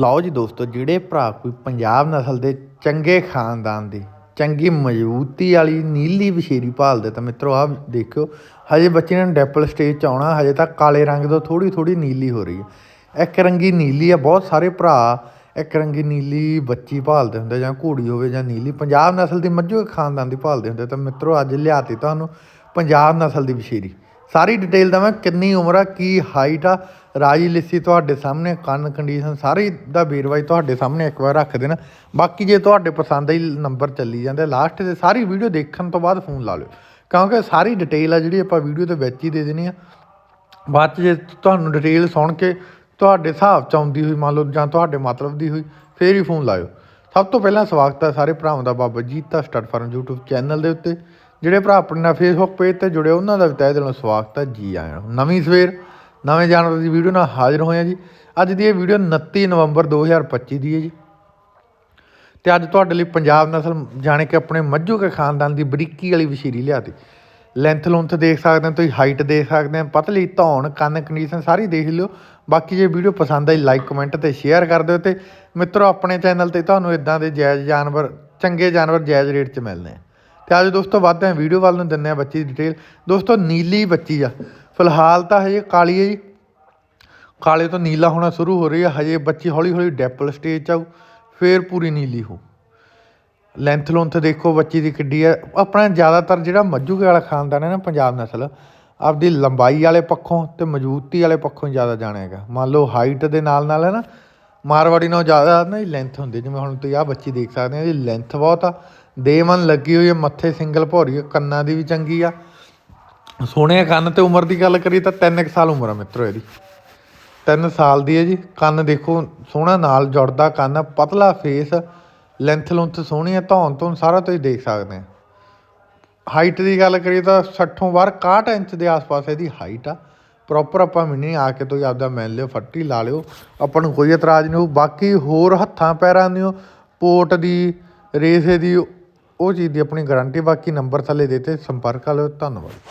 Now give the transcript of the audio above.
ਲਓ ਜੀ ਦੋਸਤੋ, ਜਿਹੜੇ ਭਰਾ ਕੋਈ ਪੰਜਾਬ ਨਸਲ ਦੇ ਚੰਗੇ ਖਾਨਦਾਨ ਦੀ, ਚੰਗੀ ਮਜ਼ਬੂਤੀ ਵਾਲੀ ਨੀਲੀ ਵਿਸ਼ੇਰੀ ਭਾਲਦੇ, ਤਾਂ ਮਿੱਤਰੋ ਆਹ ਦੇਖਿਓ, ਹਜੇ ਬੱਚੇ ਨੇ ਡੈਪਲ ਸਟੇਜ 'ਚ ਆਉਣਾ, ਹਜੇ ਤਾਂ ਕਾਲੇ ਰੰਗ ਤੋਂ ਥੋੜੀ ਥੋੜੀ ਨੀਲੀ ਹੋ ਰਹੀ ਹੈ। ਇੱਕ ਰੰਗੀ ਨੀਲੀ ਆ, ਬਹੁਤ ਸਾਰੇ ਭਰਾ ਇੱਕ ਰੰਗੀ ਨੀਲੀ ਬੱਚੀ ਭਾਲਦੇ ਹੁੰਦੇ, ਜਾਂ ਘੋੜੀ ਹੋਵੇ ਜਾਂ ਨੀਲੀ, ਪੰਜਾਬ ਨਸਲ ਦੀ ਮੱਝੋ ਖਾਨਦਾਨ ਦੀ ਭਾਲਦੇ ਹੁੰਦੇ, ਤਾਂ ਮਿੱਤਰੋ ਅੱਜ ਲਿਆਤੀ ਤੁਹਾਨੂੰ ਪੰਜਾਬ ਨਸਲ ਦੀ ਵਿਸ਼ੇਰੀ ਸਾਰੀ ਡਿਟੇਲ ਦਵਾਂ, ਕਿੰਨੀ ਉਮਰ ਆ, ਕੀ ਹਾਈਟ ਆ, ਰਾਜੀ ਲਿੱਸੀ ਤੁਹਾਡੇ ਸਾਹਮਣੇ, ਕੰਨ ਕੰਡੀਸ਼ਨ ਸਾਰੀ ਦਾ ਵੇਰਵਾ ਤੁਹਾਡੇ ਸਾਹਮਣੇ ਇੱਕ ਵਾਰ ਰੱਖ ਦੇਣਾ। ਬਾਕੀ ਜੇ ਤੁਹਾਡੇ ਪਸੰਦ ਆਈ ਨੰਬਰ ਚੱਲੀ ਜਾਂਦੇ ਲਾਸਟ ਤੇ ਸਾਰੀ ਵੀਡੀਓ ਦੇਖਣ ਤੋਂ ਬਾਅਦ ਫੋਨ ਲਾ ਲਿਓ। ਕਿਉਂਕਿ ਸਾਰੀ ਡਿਟੇਲ ਆ ਜਿਹੜੀ ਆਪਾਂ ਵੀਡੀਓ ਦੇ ਵਿੱਚ ਹੀ ਦੇ ਦੇਣੀ ਆ। ਬਾਅਦ 'ਚ ਜੇ ਤੁਹਾਨੂੰ ਡਿਟੇਲ ਸੁਣ ਕੇ ਤੁਹਾਡੇ ਹਿਸਾਬ ਚ ਆਉਂਦੀ ਹੋਈ, ਮੰਨ ਲਓ ਜਾਂ ਤੁਹਾਡੇ ਮਤਲਬ ਦੀ ਹੋਈ, ਫੇਰ ਹੀ ਫੋਨ ਲਾਇਓ। ਸਭ ਤੋਂ ਪਹਿਲਾਂ ਸਵਾਗਤ ਹੈ ਸਾਰੇ ਭਰਾਵਾਂ ਦਾ Baba Jita stud farm YouTube channel ਦੇ ਉੱਤੇ। ਜਿਹੜੇ ਭਰਾ ਆਪਣੇ ਨਾਲ ਫੇਸਬੁੱਕ ਪੇਜ ਤੇ ਜੁੜੇ, ਉਹਨਾਂ ਦਾ ਵੀ ਤਹਿ ਦਿਲੋਂ ਸਵਾਗਤ ਹੈ, ਜੀ ਆਇਆਂ ਨੂੰ। ਨਵੀਂ ਸਵੇਰ, ਨਵੇਂ ਜਾਨਵਰ ਦੀ ਵੀਡੀਓ ਨਾਲ ਹਾਜ਼ਰ ਹੋਏ ਹਾਂ ਜੀ। ਅੱਜ ਦੀ ਇਹ ਵੀਡੀਓ 29 ਨਵੰਬਰ 2025 ਦੀ ਹੈ ਜੀ। ਤੇ ਅੱਜ ਤੁਹਾਡੇ ਲਈ ਪੰਜਾਬ ਨਸਲ ਜਾਣੇ ਕਿ ਆਪਣੇ ਮੱਝੂ ਕੇ ਖਾਨਦਾਨ ਦੀ ਬਰੀਕੀ ਵਾਲੀ ਵਸ਼ੀਰੀ ਲਿਆਤੀ। ਲੈਂਥ ਲੁੰਥ ਦੇਖ ਸਕਦੇ ਹੋ, ਤੁਸੀਂ ਹਾਈਟ ਦੇਖ ਸਕਦੇ ਹੋ, ਪਤਲੀ ਧੌਣ, ਕੰਨ ਕੰਡੀਸ਼ਨ ਸਾਰੀ ਦੇਖ ਲਿਓ। ਬਾਕੀ ਜੇ ਵੀਡੀਓ ਪਸੰਦ ਆਈ ਲਾਈਕ ਕਮੈਂਟ ਤੇ ਸ਼ੇਅਰ ਕਰ ਦਿਓ ਤੇ ਮਿੱਤਰੋ, ਆਪਣੇ ਚੈਨਲ ਤੇ ਤੁਹਾਨੂੰ ਇਦਾਂ ਦੇ ਜਾਇਜ਼ ਜਾਨਵਰ, ਚੰਗੇ ਜਾਨਵਰ ਜਾਇਜ਼ ਰੇਟ 'ਚ ਮਿਲਦੇ ਆ। ਤੇ ਅੱਜ ਦੋਸਤੋ ਵੱਧਦੇ ਆ ਵੀਡੀਓ ਵੱਲ ਨੂੰ ਦਿੰਦੇ ਆ ਬੱਚੀ ਦੀ ਡਿਟੇਲ ਦੋਸਤੋ ਨੀਲੀ ਬੱਚੀ ਆ। ਫਿਲਹਾਲ ਤਾਂ ਹਜੇ ਕਾਲੀ ਹੈ ਜੀ। ਕਾਲੇ ਤੋਂ ਨੀਲਾ ਹੋਣਾ ਸ਼ੁਰੂ ਹੋ ਰਹੀ ਹੈ ਹਜੇ ਬੱਚੀ ਹੌਲੀ ਹੌਲੀ ਡੈਪਲ ਸਟੇਜ 'ਚ ਆਊ, ਫੇਰ ਪੂਰੀ ਨੀਲੀ ਹੋ ਲੈਂਥ ਲੁੰਥ ਦੇਖੋ ਬੱਚੀ ਦੀ ਕਿੱਡੀ ਹੈ ਆਪਣਾ ਜ਼ਿਆਦਾਤਰ ਜਿਹੜਾ ਮੱਝੂਗੇ ਵਾਲਾ ਖਾਨਦਾਨ ਹੈ ਨਾ ਪੰਜਾਬ ਨਸਲ, ਆਪਦੀ ਲੰਬਾਈ ਵਾਲੇ ਪੱਖੋਂ ਤੇ ਮਜ਼ਬੂਤੀ ਵਾਲੇ ਪੱਖੋਂ ਜ਼ਿਆਦਾ ਜਾਣਿਆ ਹੈਗਾ ਮੰਨ ਲਓ ਹਾਈਟ ਦੇ ਨਾਲ ਨਾਲ ਹੈ ਨਾ ਮਾਰਵਾੜੀ ਨਾਲੋਂ ਜ਼ਿਆਦਾ ਨਾ ਲੈਂਥ ਹੁੰਦੀ ਜਿਵੇਂ ਹੁਣ ਤੁਸੀਂ ਆਹ ਬੱਚੀ ਦੇਖ ਸਕਦੇ ਹੋ ਇਹਦੀ ਲੈਂਥ ਬਹੁਤ ਆ। ਦੇਮਨ ਲੱਗੀ ਹੋਈ ਹੈ, ਮੱਥੇ ਸਿੰਗਲ ਭੌਰੀ ਹੈ ਕੰਨਾਂ ਦੀ ਵੀ ਚੰਗੀ ਆ। ਸੋਹਣੇ ਕੰਨ ਤੇ ਉਮਰ ਦੀ ਗੱਲ ਕਰੀ ਤਾਂ 3 ਸਾਲ ਉਮਰ ਆ ਮਿੱਤਰੋ ਇਹਦੀ। 3 ਸਾਲ ਦੀ ਹੈ ਜੀ। ਕੰਨ ਦੇਖੋ, ਸੋਹਣਾ ਨਾਲ ਜੁੜਦਾ ਕੰਨ, ਪਤਲਾ ਫੇਸ ਲੈਂਥ ਲੁੰਥ ਸੋਹਣੀ ਹੈ ਧੌਣ ਤੋਂ ਸਾਰਾ ਤੁਸੀਂ ਦੇਖ ਸਕਦੇ ਆ। ਹਾਈਟ ਦੀ ਗੱਲ ਕਰੀਏ ਤਾਂ 60 ਵਾਰ 61 ਇੰਚ ਦੇ ਆਸ-ਪਾਸ ਇਹਦੀ ਹਾਈਟ ਆ। ਪ੍ਰੋਪਰ ਆਪਾਂ ਮਿਲਣੀ ਆ ਕੇ ਤੁਸੀਂ ਆਪਦਾ ਮਿਲ ਲਿਓ, ਫੱਟੀ ਲਾ ਲਿਓ। ਆਪਾਂ ਨੂੰ ਕੋਈ ਇਤਰਾਜ਼ ਨਹੀਂ ਹੋਊ। ਬਾਕੀ ਹੋਰ ਹੱਥਾਂ ਪੈਰਾਂ ਦੀ ਪੋਟ ਦੀ, ਰੇਸੇ ਦੀ, ਉਹ ਚੀਜ਼ ਦੀ ਆਪਣੀ ਗਾਰੰਟੀ ਬਾਕੀ ਨੰਬਰ ਥੱਲੇ ਦਿੱਤੇ ਸੰਪਰਕ ਕਰ ਲਿਓ। ਧੰਨਵਾਦ।